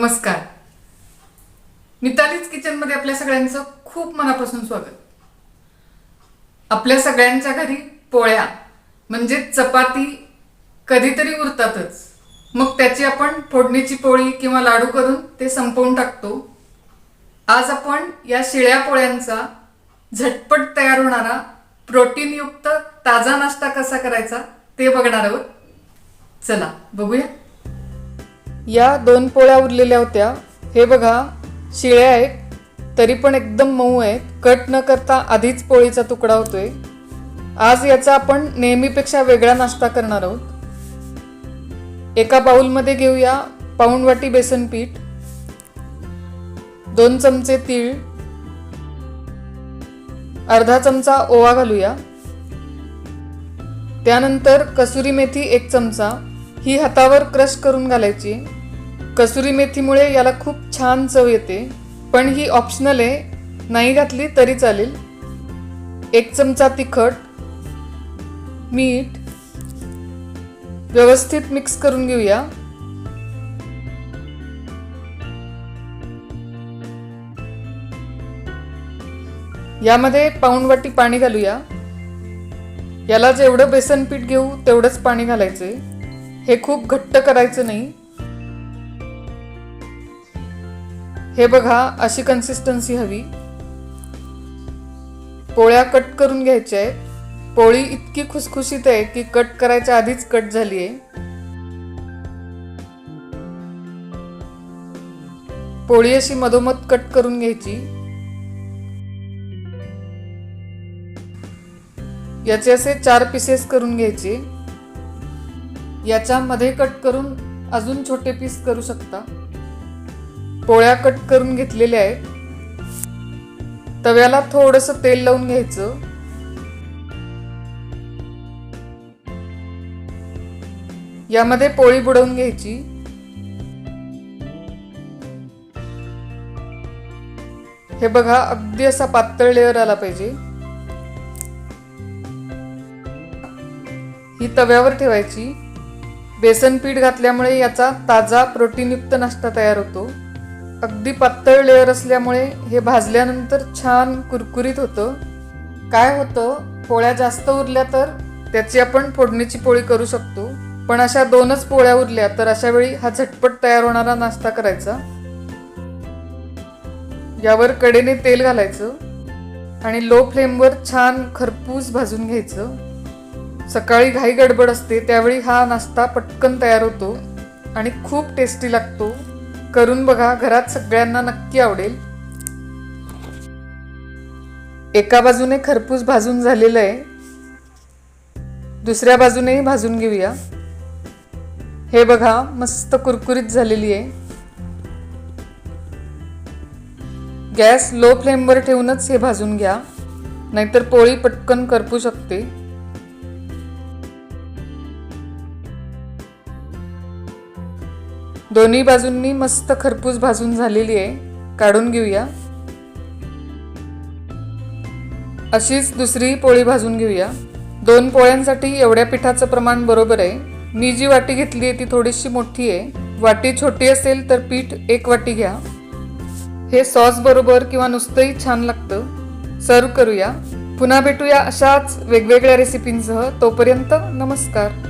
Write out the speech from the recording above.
नमस्कार. मितालीच किचनमध्ये आपल्या सगळ्यांचं खूप मनापासून स्वागत. आपल्या सगळ्यांच्या घरी पोळ्या म्हणजे चपाती कधीतरी उरतातच. मग त्याची आपण फोडणीची पोळी किंवा लाडू करून ते संपवून टाकतो. आज आपण या शिळ्या पोळ्यांचा झटपट तयार होणारा प्रोटीनयुक्त ताजा नाश्ता कसा करायचा ते बघणार आहोत. चला बघूया. या दोन पोळ्या उरलेल्या होत्या. हे बघा शिळ्या आहेत तरी पण एकदम मऊ आहेत. कट न करता आधीच पोळीचा तुकडा होतोय. आज याचा आपण नेहमीपेक्षा वेगळा नाश्ता करणार आहोत. एका बाउलमध्ये घेऊया पाऊण वाटी बेसन पीठ दोन चमचे तीळ अर्धा चमचा ओवा घालूया. त्यानंतर कसुरी मेथी एक चमचा ही हातावर क्रश करून घालायची. कसुरी मेथीमुळे याला खूप छान चव येते. पण ही ऑप्शनल आहे. नाही घातली तरी चालेल. एक चमचा तिखट मीठ व्यवस्थित मिक्स करून घेऊया. यामध्ये पाऊण वाटी पाणी घालूया. याला जेवढं बेसन पीठ घेऊ तेवढंच पाणी घालायचे हे खूप घट्ट करायचं नाही. हे बघा अशी कन्सिस्टन्सी हवी. पोळ्या कट करून घ्यायच्या आहेत. पोळी इतकी खुसखुशीत आहे की कट करायच्या आधीच कट झाली आहे पोळी अशी मधोमध कट करून घ्यायची. याचे असे चार पीसेस करून घ्यायचे. याच्यामध्ये कट करून अजून छोटे पीस करू शकता. पोळ्या कट करून घेतलेल्या आहेत. तव्याला थोडस तेल लावून घ्यायचं. यामध्ये पोळी बुडवून घ्यायची. हे बघा अगदी असा पातळ लेअर आला पाहिजे. ही तव्यावर ठेवायची. बेसन पीठ घातल्यामुळे याचा ताजा प्रोटीनयुक्त नाश्ता तयार होतो. अगदी पातळ लेअर असल्यामुळे हे भाजल्यानंतर छान कुरकुरीत होतं. काय होतं? पोळ्या जास्त उरल्या तर त्याची आपण फोडणीची पोळी करू शकतो. पण अशा दोनच पोळ्या उरल्या तर अशा वेळी हा झटपट तयार होणारा नाश्ता करायचा. यावर कडेने तेल घालायचं आणि लो फ्लेमवर छान खरपूस भाजून घ्यायचं. सकाळी घाई गडबड असते त्यावेळी हा नाश्ता पटकन तयार होतो आणि खूप टेस्टी लागतो. करून बघा घरात सगळ्यांना नक्की आवडेल. एका बाजूने खरपूस भाजून झालेलं आहे. दुसऱ्या बाजूनेही भाजून घेऊया. हे बघा मस्त कुरकुरीत झालेली आहे. गॅस लो फ्लेमवर ठेवूनच हे भाजून घ्या. नाहीतर पोळी पटकन करपू शकते. दोन्ही बाजूंनी मस्त खरपूस भाजून झालेली आहे. काढून घेऊया. अशीच दुसरी पोळी भाजून घेऊया. दोन पोळ्यांसाठी एवढ्या पिठाचं प्रमाण बरोबर आहे. मी जी वाटी घेतली आहे ती थोडीशी मोठी आहे. वाटी छोटी असेल तर पीठ एक वाटी घ्या. हे सॉस बरोबर किंवा नुसतंही छान लागतं. सर्व करूया. पुन्हा भेटूया अशाच वेगवेगळ्या रेसिपींसह तोपर्यंत नमस्कार.